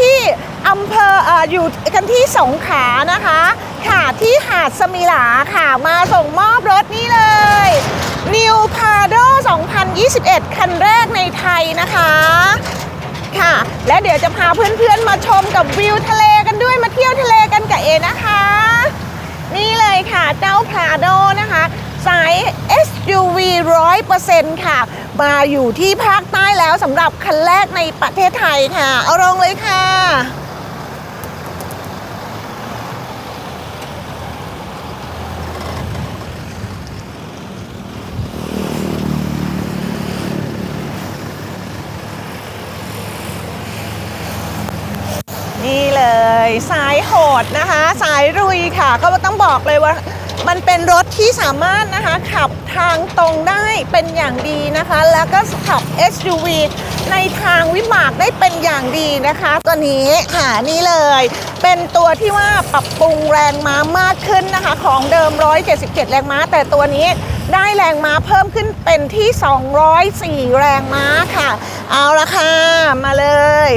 ที่อำเภอออยู่กันที่สงขลานะคะ ค่ะที่หาดสมิลาค่ะมาส่งมอบรถนี่เลย New Prado 2021 คันแรกในไทยนะคะ ค่ะ และเดี๋ยวจะพาเพื่อนๆมาชมกับวิวทะเลกันด้วยมาเที่ยวทะเลกันกับเอนะคะ นี่เลยค่ะเจ้า Prado นะคะสาย SUV 100%ค่ะ มาอยู่ที่ภาคใต้แล้วสำหรับคันแรกในประเทศไทยค่ะ เอาลงเลยค่ะนี่เลยสายโหดนะคะ สายรุยค่ะ ก็ต้องบอกเลยว่า มันเป็นรถที่สามารถนะคะขับทางตรงได้เป็นอย่างดีนะคะ แล้วก็ขับ SUV ในทางวิบากได้เป็นอย่างดีนะคะ ตัวนี้ค่ะนี่เลย เป็นตัวที่ว่าปรับปรุงแรงม้ามากขึ้นนะคะ ของเดิม 177 แรงม้า แต่ตัวนี้ได้แรงม้าเพิ่มขึ้นเป็นที่ 204 แรงม้าค่ะ เอาละค่ะ มาเลย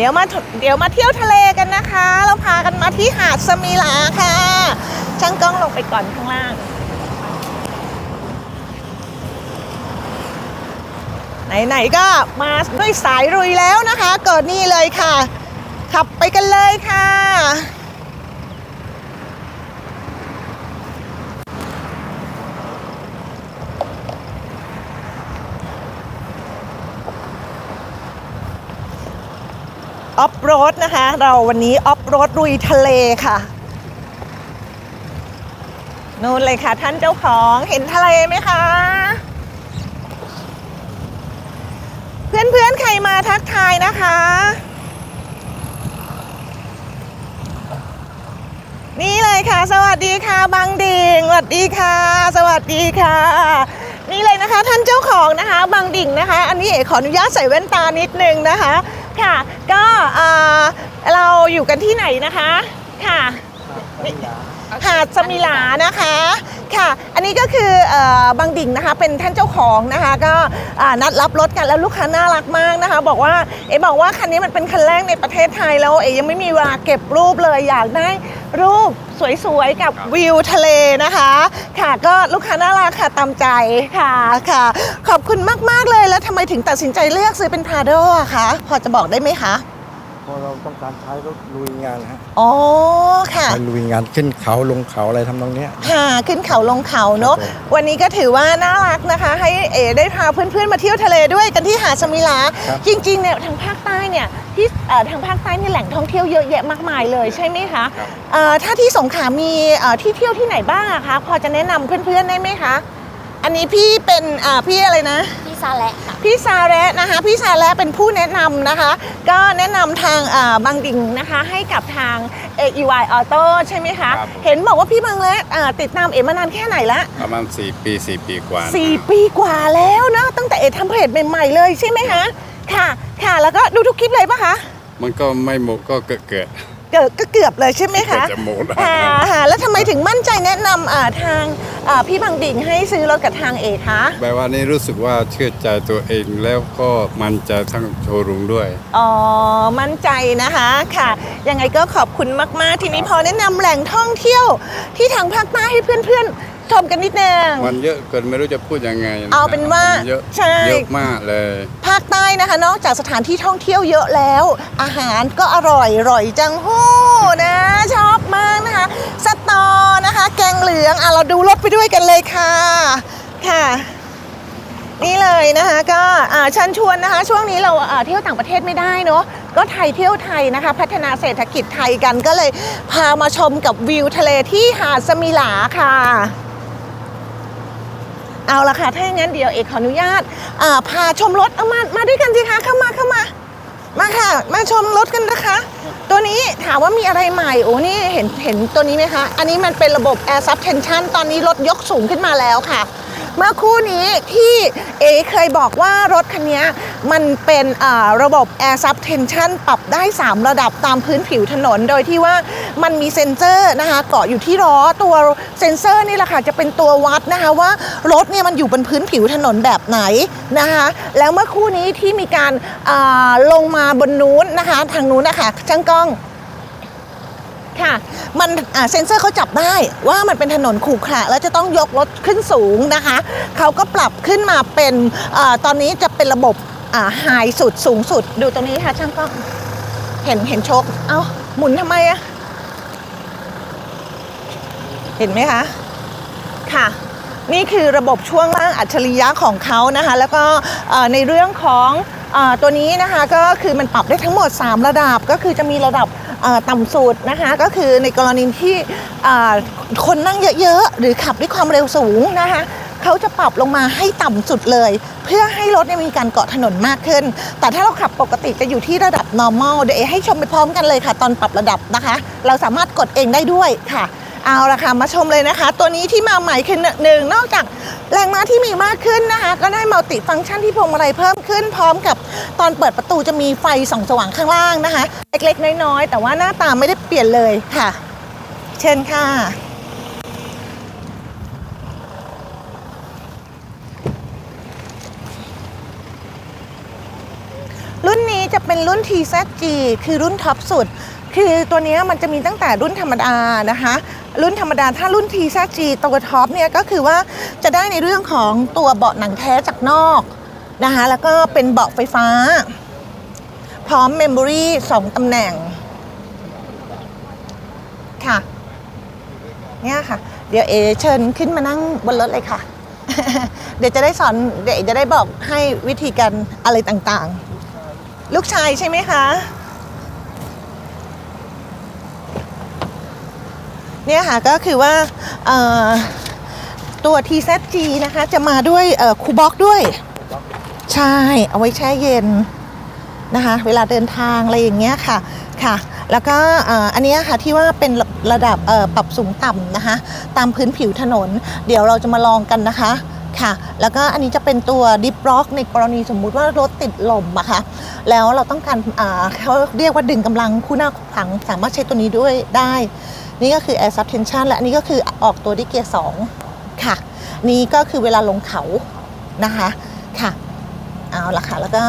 เดี๋ยวมาเดี๋ยวมาเที่ยวทะเลกันนะคะ เราพากันมาที่หาดสมิลาค่ะ ช่างกล้องลงไปก่อนข้างล่างไหนๆก็มาด้วยสายรุยแล้วนะคะ เกิดนี่เลยค่ะ ขับไปกันเลยค่ะ ออฟโรดนะคะ เราวันนี้ออฟโรดลุยทะเลค่ะนู่นเลยค่ะท่านเจ้าของเห็นทะเลไหมคะ เพื่อนๆ ใครมาทักทายนะคะ นี่เลยค่ะ สวัสดีค่ะบางดิงสวัสดีค่ะ สวัสดีค่ะ นี่เลยนะคะท่านเจ้าของนะคะ บางดิ่งนะคะ อันนี้เอกขออนุญาตใส่แว่นตานิดนึงนะคะ ค่ะ ก็เอ่อเราอยู่กันที่ไหนนะคะค่ะนี่หาดสมิลานะคะค่ะ อันนี้ก็คือเอ่อบางดิ่งนะคะเป็นท่านเจ้าของนะคะก็อ่านัดรับรถกันแล้วลูกค้าน่ารักมากนะคะ บอกว่าเอ๋บอกว่าคันนี้มันเป็นคันแรกในประเทศไทยแล้วเอ๋ยังไม่มีเวลาเก็บรูปเลยอยากได้รูป สวยๆ กับวิวทะเลนะคะ ค่ะก็ลูกค้าน่ารักค่ะตามใจค่ะค่ะ ขอบคุณมากๆเลยแล้วทำไมถึงตัดสินใจเลือกซื้อเป็นพาโดอะคะพอจะบอกได้ไหมคะเพ ราะเราต้องการใช้รถลุยงานฮะอ๋อค่ะใช้ลุยงานขึ้นเขาลงเขาอะไรทำนองเนี้ย ค่ะขึ้นเขาลงเขาเนอะครับผมวันนี้ก็ถือว่าน่ารักนะคะ ให้เอ๋ได้พาเพื่อนๆมาเที่ยวทะเลด้วยกันที่หาดสมิลา ครับ จริงๆเนี่ยทางภาคใต้เนี่ยที่เอ่อทางภาคใต้เนี่ยแหล่งท่องเที่ยวเยอะแยะมากมายเลยใช่ไหมคะเอ่อถ้าที่สงขลามีเอ่อที่เที่ยวที่ไหนบ้างอะคะพอจะแนะนำเพื่อนๆได้ไหมคะ อันนี้พี่เป็นอ่าพี่อะไรนะ พี่ซาแหละค่ะ พี่ซาแระนะคะ พี่ซาแระเป็นผู้แนะนำนะคะ ก็แนะนำทางอ่าบางดิ่งนะคะให้กับทาง AEY Auto ใช่ไหมคะ ครับผม เห็นบอกว่าพี่บางแระอ่าติดตามเอ๋มานานแค่ไหนละประมาณ 4 ปี 4 ปีกว่าสี่ปีกว่าแล้วนะตั้งแต่เอ๋ทำเพจใหม่ๆเลยใช่ไหมคะ ค่ะ ค่ะ แล้วก็ดูทุกคลิปเลยปะคะ มันก็ไม่หมดก็เกิดเกิด เกือบก็เกือบเลยใช่ไหมคะเกือบจะหมดค่ะค่ะแล้วทำไมถึงมั่นใจแนะนำอ่าทางอ่าพี่บางดิ่งให้ซื้อรถกับทางเอคะแปลว่านี่รู้สึกว่าเชื่อใจตัวเองแล้วก็มันใจะทั้งโชว์รูมด้วย อ๋อ มั่นใจนะคะค่ะ ยังไงก็ขอบคุณมาก ๆ ทีนี้พอแนะนำแหล่งท่องเที่ยวที่ทางภาคใต้ให้เพื่อน ๆ ชมกันนิดนึงมันเยอะเกินไม่รู้จะพูดยังไงะเอาเป็นว่าเยอะใช่ เยอะมากเลย ภาคใต้นะคะ นอกจากสถานที่ท่องเที่ยวเยอะแล้ว อาหารก็อร่อยอร่อยจังหู้นะชอบมากนะคะสตอนะคะ แกงเหลืองอะเราดูรถไปด้วยกันเลยค่ะค่ะนี่เลยนะคะก็เชิญชวนนะคะ ช่วงนี้เราเที่ยวต่างประเทศไม่ได้เนาะก็ไทยเที่ยวไทยนะคะ พัฒนาเศรษฐกิจไทยกันก็เลยพามาชมกับวิวทะเลที่หาดสมิลาค่ะ เอาละค่ะ ถ้าอย่างนั้นเดี๋ยวเอกขออนุญาตาพาชมรถเอามา มาด้วยกันสิคะ เข้ามาเข้ามา มาค่ะ มาชมรถกันนะคะ ตัวนี้ถามว่ามีอะไรใหม่ โอ้นี่เห็นเห็นตัวนี้ไหมคะ อันนี้มันเป็นระบบ Air Suspension ตอนนี้รถยกสูงขึ้นมาแล้วค่ะ เมื่อคู่นี้ที่เอเคยบอกว่ารถคันนี้มันเป็นระบบ Air Suspension ปรับได้ 3 ระดับตามพื้นผิวถนน โดยที่ว่ามันมีเซ็นเซอร์นะคะเกาะอยู่ที่ล้อตัวเซ็นเซอร์นี่แหละค่ะจะเป็นตัววัดนะคะว่ารถเนี่ยมันอยู่บนพื้นผิวถนนแบบไหนนะคะแล้วเมื่อคู่นี้ที่มีการาลงมาบนนู้นนะคะ ทางนู้นนะคะช่างกล้อง ค่ะ มันเซ็นเซอร์เขาจับได้ว่ามันเป็นถนนขรุขระแล้วจะต้องยกรถขึ้นสูงนะคะเขาก็ปรับขึ้นมาเป็นอตอนนี้จะเป็นระบบไฮสุดสูงสุด ดูตรงนี้ค่ะช่างก็เห็นเห็นชคเอ้าหมุนทำไมอะเห็นไหมคะ ค่ะ นี่คือระบบช่วงล่างอัจฉริยะของเขานะคะ แล้วก็ในเรื่องของอตัวนี้นะคะก็คือมันปรับได้ทั้งหมด 3 ระดับก็คือจะมีระดับ ต่ำสุดนะคะก็คือในกรณีที่คนนั่งเยอะๆ หรือขับด้วยความเร็วสูงนะคะเขาจะปรับลงมาให้ต่ำสุดเลย เพื่อให้รถมีการเกาะถนนมากขึ้น แต่ถ้าเราขับปกติจะอยู่ที่ระดับ normal เดี๋ยวให้ชมไปพร้อมกันเลยค่ะ ตอนปรับระดับนะคะ เราสามารถกดเองได้ด้วยค่ะ เอาละค่ะมาชมเลยนะคะ ตัวนี้ที่มาใหม่คือหนึ่งนอกจากแรงม้าที่มีมากขึ้นนะคะ ก็ได้มัลติฟังก์ชันที่พวงมาลัยเพิ่มขึ้นพร้อมกับตอนเปิดประตูจะมีไฟส่องสว่างข้างล่างนะคะ เล็กๆ น้อยๆ แต่ว่าหน้าตาไม่ได้เปลี่ยนเลยค่ะ เชิญค่ะรุ่นนี้จะเป็นรุ่น TZG คือรุ่นท็อปสุด คือตัวนี้มันจะมีตั้งแต่รุ่นธรรมดานะคะ รุ่นธรรมดาถ้ารุ่น TZG ตัวท็อปเนี่ยก็คือว่าจะได้ในเรื่องของตัวเบาะหนังแท้จากนอกนะคะแล้วก็เป็นเบาะไฟฟ้า พร้อมเมมโมรี่2ตำแหน่ง ค่ะ เนี่ยค่ะ เดี๋ยวเอเชิญขึ้นมานั่งบนรถเลยค่ะ เดี๋ยวจะได้สอนเดี๋ยวจะได้บอกให้วิธีการอะไรต่างๆ ลูกชายใช่ไหมคะ เนี่ยค่ะก็คือว่าเอ่อตัว TZG นะคะจะมาด้วยเอ่อคูบ็อกด้วย ใช่ เอาไว้แช่เย็นนะคะ เวลาเดินทางอะไรอย่างเงี้ยค่ะค่ะ แล้วก็เอ่ออันเนี้ยค่ะที่ว่าเป็นระระดับเอ่อปรับสูงต่ำนะคะ ตามพื้นผิวถนน เดี๋ยวเราจะมาลองกันนะคะค่ะ แล้วก็อันนี้จะเป็นตัวดิฟล็อกในกรณีสมมุติว่ารถติดลมอะค่ะแล้วเราต้องการอ่าเขาเรียกว่าดึงกำลังคู่หน้าคู่หลังสามารถใช้ตัวนี้ด้วยได้ นี่ก็คือ air suspension และนนี้ก็คือออกตัวด้วยเกียร์2ค่ะ นี่ก็คือเวลาลงเขานะคะค่ะเอาละค่ะ แล้วก็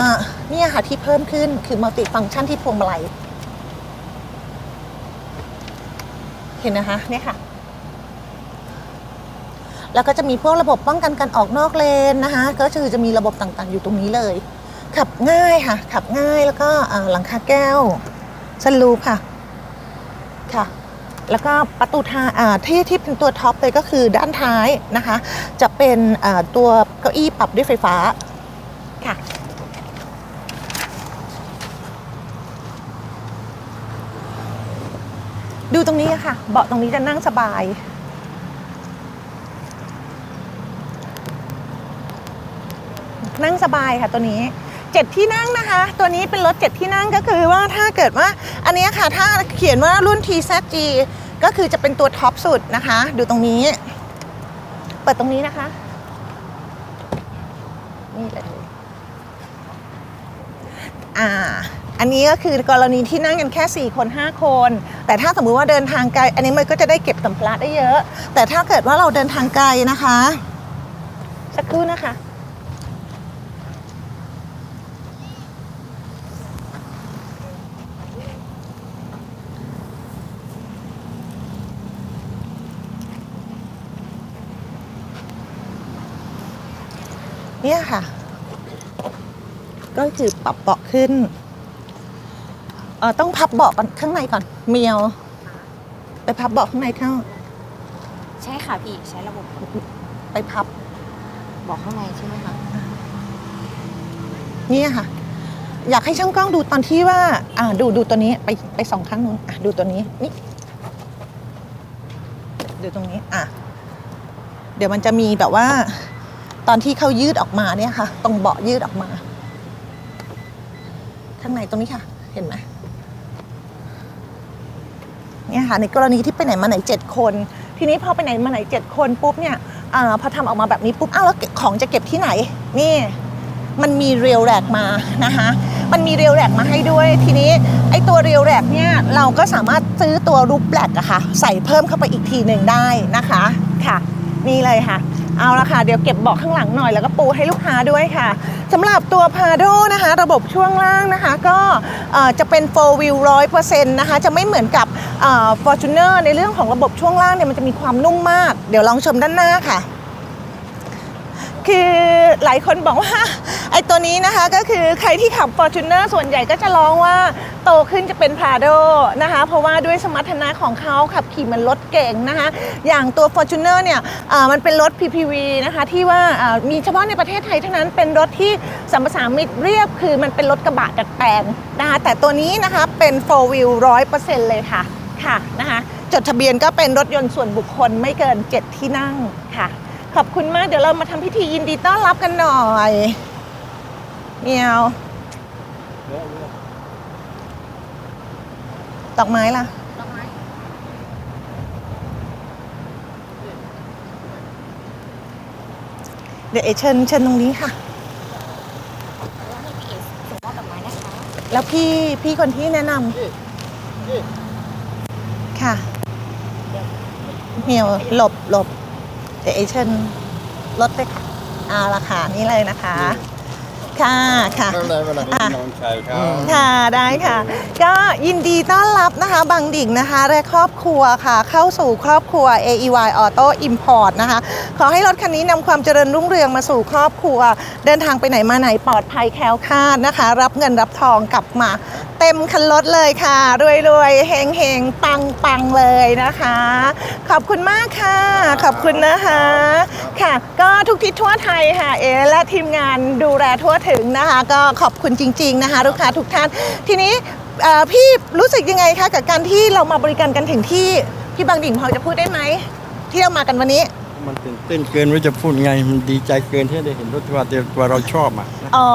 เนี่ยค่ะที่เพิ่มขึ้นคือ multi function ที่พวงมาลัยเห็นนะคะเนี่ยค่ะ แล้วก็จะมีพวกระบบป้องกันการออกนอกเลนนะคะ ก็คือจะมีระบบต่างๆ อยู่ตรงนี้เลย ขับง่ายค่ะ ขับง่ายแล้วก็หลังคาแก้วสลูปค่ะค่ะ แล้วก็ประตูทางอ่าที่ที่เป็นตัวท็อปเลยก็คือด้านท้ายนะคะ จะเป็นอ่าตัวเก้าอี้ปรับด้วยไฟฟ้าค่ะดูตรงนี้อะค่ะ เบาะตรงนี้จะนั่งสบาย นั่งสบายค่ะตัวนี้เจ็ดที่นั่งนะคะ ตัวนี้เป็นรถเจ็ดที่นั่งก็คือว่าถ้าเกิดว่าอันเนี้ยค่ะ ถ้าเขียนว่ารุ่น TZG ก็คือจะเป็นตัวท็อปสุดนะคะ ดูตรงนี้ เปิดตรงนี้นะคะ นี่เลยอ่าอันนี้ก็คือกรณีที่นั่งกันแค่ 4 คน 5 คน แต่ถ้าสมมุติว่าเดินทางไกล อันนี้มันก็จะได้เก็บสัมภาระได้เยอะ แต่ถ้าเกิดว่าเราเดินทางไกลนะคะ สักครู่นะคะ เนี่ยค่ะ ก็คือปรับเบาะขึ้นเออต้องพับเบาะก่อนข้างในก่อนเมียว ไปพับเบาะข้างในเข้า ใช่ค่ะพี่ใช้ระบบไปพับบอกข้างในใช่ไหมคะเนี่ยค่ะ อยากให้ช่างกล้องดูตอนที่ว่า อ่าดูดูตัวนี้ไปไปสองข้างนู้นอะดูตัวนี้นี่ดูตรงนี้ อะ เดี๋ยวมันจะมีแบบว่า ตอนที่เขายืดออกมาเนี่ยค่ะ ตรงเบาะยืดออกมา ข้างในตรงนี้ค่ะ เห็นไหมเนี่ยค่ะในกรณีที่ไปไหนมาไหนเจ็ดคน ทีนี้พอไปไหนมาไหนเจ็ดคนปุ๊บเนี่ยอพอทำออกมาแบบนี้ปุ๊บอ้าวแล้วของจะเก็บที่ไหน นี่มันมีเรียวแรกมานะคะมันมีเรียวแรกมาให้ด้วย ทีนี้ไอตัวเรียวแรกเนี่ยเราก็สามารถซื้อตัวรูปแรกอะค่ะ ใส่เพิ่มเข้าไปอีกทีหนึ่งได้นะคะค่ะ นี่เลยค่ะ เอาละค่ะ เดี๋ยวเก็บเบาะข้างหลังหน่อยแล้วก็ปูให้ลูกค้าด้วยค่ะสำหรับตัวพาโดนะคะ ระบบช่วงล่างนะคะ ก็จะเป็น 4 wheel 100%นะคะ จะไม่เหมือนกับเอ่อ Fortuner ในเรื่องของระบบช่วงล่างเนี่ยมันจะมีความนุ่มมาก เดี๋ยวลองชมด้านหน้าค่ะ คือหลายคนบอกว่าไอ้ตัวนี้นะคะก็คือใครที่ขับ Fortuner ส่วนใหญ่ก็จะร้องว่าโตขึ้นจะเป็น Prado นะคะเพราะว่าด้วยสมรรถนะของเขาขับขี่มันรถเก่งนะคะอย่างตัว Fortuner เนี่ยมันเป็นรถ PPV นะคะที่ว่ามีเฉพาะในประเทศไทยเท่านั้นเป็นรถที่สัมปสามิตเรียบ คือมันเป็นรถกระบะดัดแปลงนะคะแต่ตัวนี้นะคะเป็น 4 wheel 100%เลยค่ะค่ะนะคะจดทะเบียนก็เป็นรถยนต์ส่วนบุคคลไม่เกิน 7 ที่นั่งค่ะ ขอบคุณมาก เดี๋ยวเรามาทำพิธียินดีต้อนรับกันหน่อยเมียวดอกไม้ล่ะดอกไม้เดี๋ยวเอเชิญเชิญตรงนี้ค่ะ แล้วให้พี่เอส่งมอบดอกไม้นะคะแล้วพี่พี่คนที่แนะนำค่ะเมียวหลบหลบ เดี๋ยวเอเชิญรถเลยค่ะเอาราคานี้เลยนะคะ ค่ะค่ะไม่เป็นไรไม่เป็นไรอะ น้องชายครับ ค่ะได้ค่ะ ก็ยินดีต้อนรับนะคะบางดิ่งนะคะและครอบครัวค่ะ เข้าสู่ครอบครัว AEY Auto Import นะคะ ขอให้รถคันนี้นำความเจริญรุ่งเรืองมาสู่ครอบครัว เดินทางไปไหนมาไหนปลอดภัยแคล้วคลาดนะคะ รับเงินรับทองกลับมา เต็มคันรถเลยค่ะ รวยรวยๆเฮงเฮงปังปังๆเลยนะคะ ขอบคุณมากค่ะ ขอบคุณนะคะ ค่ะ ก็ทุกทิศทั่วไทยค่ะ เอและทีมงานดูแลทั่วถึงนะคะ ก็ขอบคุณจริง ๆนะคะ ลูกค้าทุกท่าน ทีนี้เอ่อพี่รู้สึกยังไงคะกับการที่เรามาบริการกันถึงที่พี่บางดิ่งพอจะพูดได้ไหมที่เรามากันวันนี้มันตื่นเต้นเกินว่าจะพูดไง มันดีใจเกินที่ได้เห็นรถตัวตัวเราชอบอะนะอ๋อ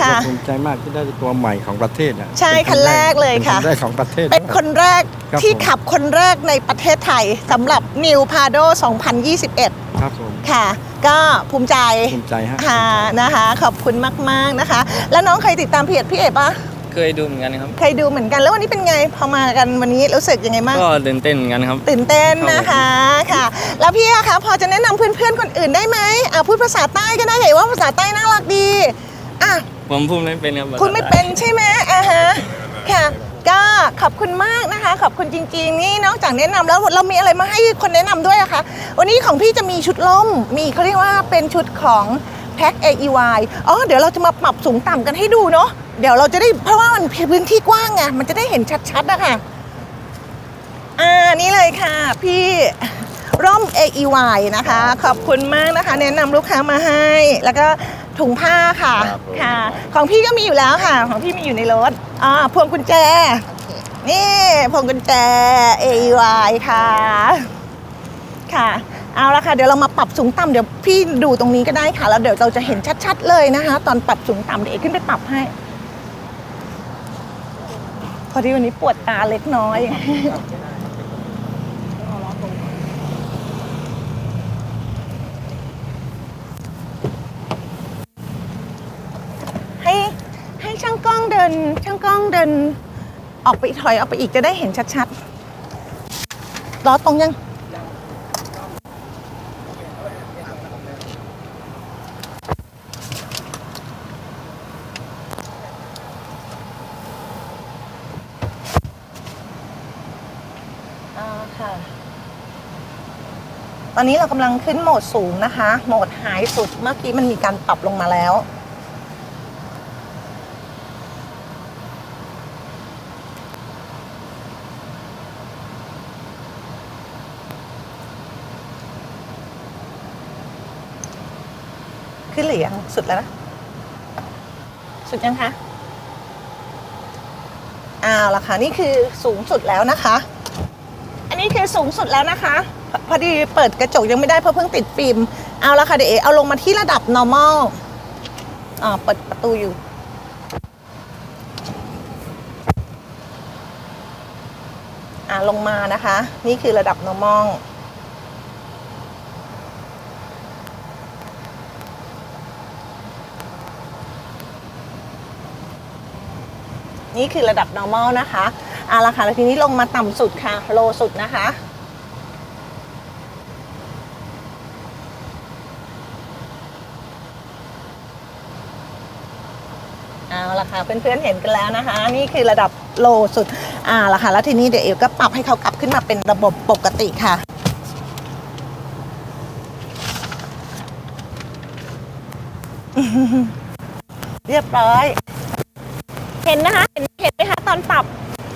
ค่ะเราภูมิใจมากที่ได้ตัวใหม่ของประเทศอะใช่ป็คันแรกเลยค่ะเป็นคันแรกของประเทศ เป็นคนแรกครับที่ผมขับคนแรกในประเทศไทยสำหรับ New Prado 2021 ครับผมค่ะ ก็ภูมิใจภูมิใจฮะ ค่ะนะคะ ขอบคุณมากๆนะคะ แล้วน้องเคยติดตามเพจพี่เอ๋ปะเคยดูเหมือนกันครับ เคยดูเหมือนกัน แล้ววันนี้เป็นไงพอมากันวันนี้รู้สึกยังไงบ้างก็ตื่นเต้นเหมือนกันครับ ตื่นเต้นนะคะค่ะ แล้วพี่อะคะพอจะแนะนำเพื่อนๆคนอื่นได้ไหมอะพูดภาษาใต้ก็ได้เห็นว่าภาษาใต้น่ารักดีอะ ผมพูดไม่เป็นครับคุณไม่เป็นใช่ไหมอ่าฮะค่ะ ก็ขอบคุณมากนะคะ ขอบคุณจริงๆ นี่นอกจากแนะนำแล้วเรามีอะไรมาให้คนแนะนำด้วยอะคะวันนี้ของพี่จะมีชุดล่ม มีเขาเรียกว่าเป็นชุดของแพ็ค AEY อ๋อ เดี๋ยวเราจะมาปรับสูงต่ำกันให้ดูเนาะ เดี๋ยวเราจะได้เพราะว่ามันพื้นที่กว้างไง มันจะได้เห็นชัดๆนะคะอ่า นี่เลยค่ะ พี่ร่ม AEY นะคะ ขอบคุณมากนะคะ แนะนำลูกค้ามาให้ แล้วก็ ถุงผ้าค่ะครับผม ค่ะ ของพี่ก็มีอยู่แล้วค่ะ ของพี่มีอยู่ในรถอ่าพวงกุญแจ นี่พวงกุญแจ AEY ค่ะ ค่ะ เอาละค่ะ เดี๋ยวเรามาปรับสูงต่ำเดี๋ยวพี่ดูตรงนี้ก็ได้ค่ะ แล้วเดี๋ยวเราจะเห็นชัดๆเลยนะคะ ตอนปรับสูงต่ำเดี๋ยวเอกขึ้นไปปรับให้ พอดีวันนี้ปวดตาเล็กน้อย ให้ให้ช่างกล้องเดิ นช่างกล้องเดินออกไปถอยออกไปอีกจะได้เห็นชัดๆล้อตรงยังอ่าค่ะตอนนี้เรากำลังขึ้นโหมดสูงนะคะ โหมดหายสุด เมื่อกี้มันมีการปรับลงมาแล้ว ขึ้นหรือยังสุดแล้วนะ สุดยังคะอ้าวละค่ะนี่คือสูงสุดแล้วนะคะ อันนี้คือสูงสุดแล้วนะคะพพอดีเปิดกระจกยังไม่ได้เพราะเพิ่งติดฟิล์มเอาละค่ะเดี๋ยวเอเอาลงมาที่ระดับ normal อ่าเปิดประตูอยู่อ่าลงมานะคะ นี่คือระดับ normal นี่คือระดับ normal นะคะเอาละค่ะแล้วทีนี้ลงมาต่ำสุดค่ะ โลสุดนะคะ เอาละค่ะ เพื่อนๆเห็นกันแล้วนะคะ นี่คือระดับโลสุดอ่าละค่ะ แล้วทีนี้เดี๋ยวเอวก็ปรับให้เขากลับขึ้นมาเป็นระบบปกติค่ะเรียบร้อย เห็นนะคะ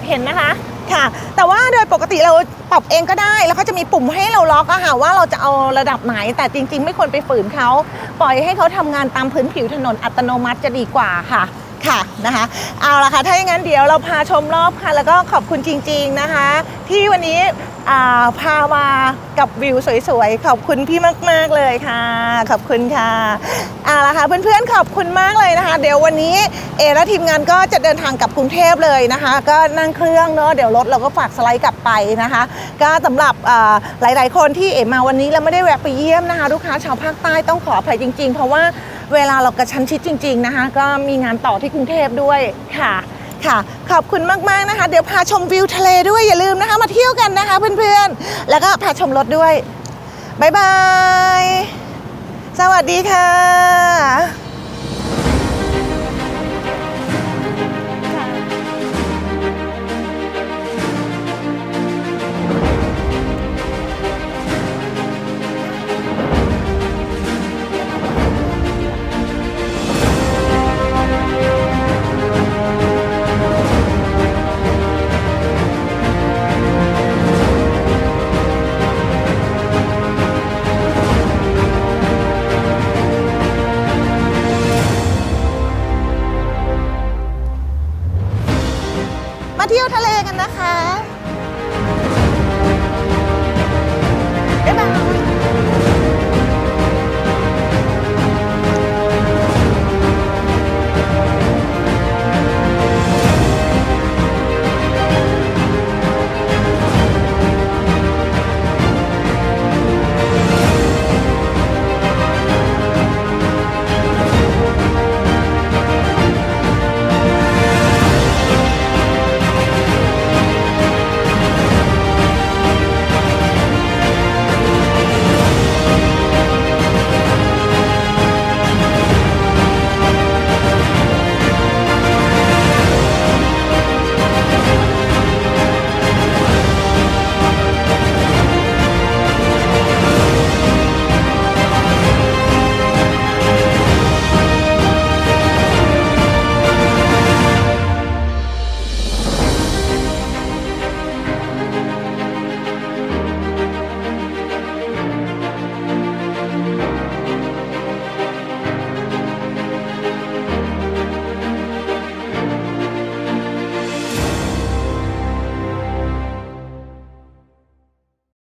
เห็นนะคะ ค่ะ แต่ว่าโดยปกติเราปรับเองก็ได้ แล้วก็จะมีปุ่มให้เราล็อกอะค่ะว่าเราจะเอาระดับไหน แต่จริง ๆ ไม่ควรไปฝืนเขา ปล่อยให้เขาทำงานตามพื้นผิวถนนอัตโนมัติจะดีกว่าค่ะ ค่ะนะคะ เอาละค่ะ ถ้าอย่างนั้นเดี๋ยวเราพาชมรอบค่ะ แล้วก็ขอบคุณจริง ๆนะคะ ที่วันนี้อ่าพามากับวิวสวยๆ ขอบคุณพี่มาก ๆ เลยค่ะ ขอบคุณค่ะ เอาละค่ะเพื่อนๆขอบคุณมากเลยนะคะ เดี๋ยววันนี้เอและทีมงานก็จะเดินทางกลับกรุงเทพเลยนะคะ ก็นั่งเครื่องเนาะเดี๋ยวรถเราก็ฝากสไลด์กลับไปนะคะ ก็สำหรับหลาย ๆ คนที่เอมาวันนี้แล้วไม่ได้แวะไปเยี่ยมนะคะลูกค้าชาวภาคใต้ต้องขออภัยจริง ๆ เพราะว่าเวลาเรากระชั้นชิดจริง ๆ นะคะ ก็มีงานต่อที่กรุงเทพด้วยค่ะค่ะขอบคุณมากๆนะคะ เดี๋ยวพาชมวิวทะเลด้วยอย่าลืมนะคะ มาเที่ยวกันนะคะเพื่อนๆ แล้วก็พาชมรถด้วย บ๊ายบาย สวัสดีค่ะ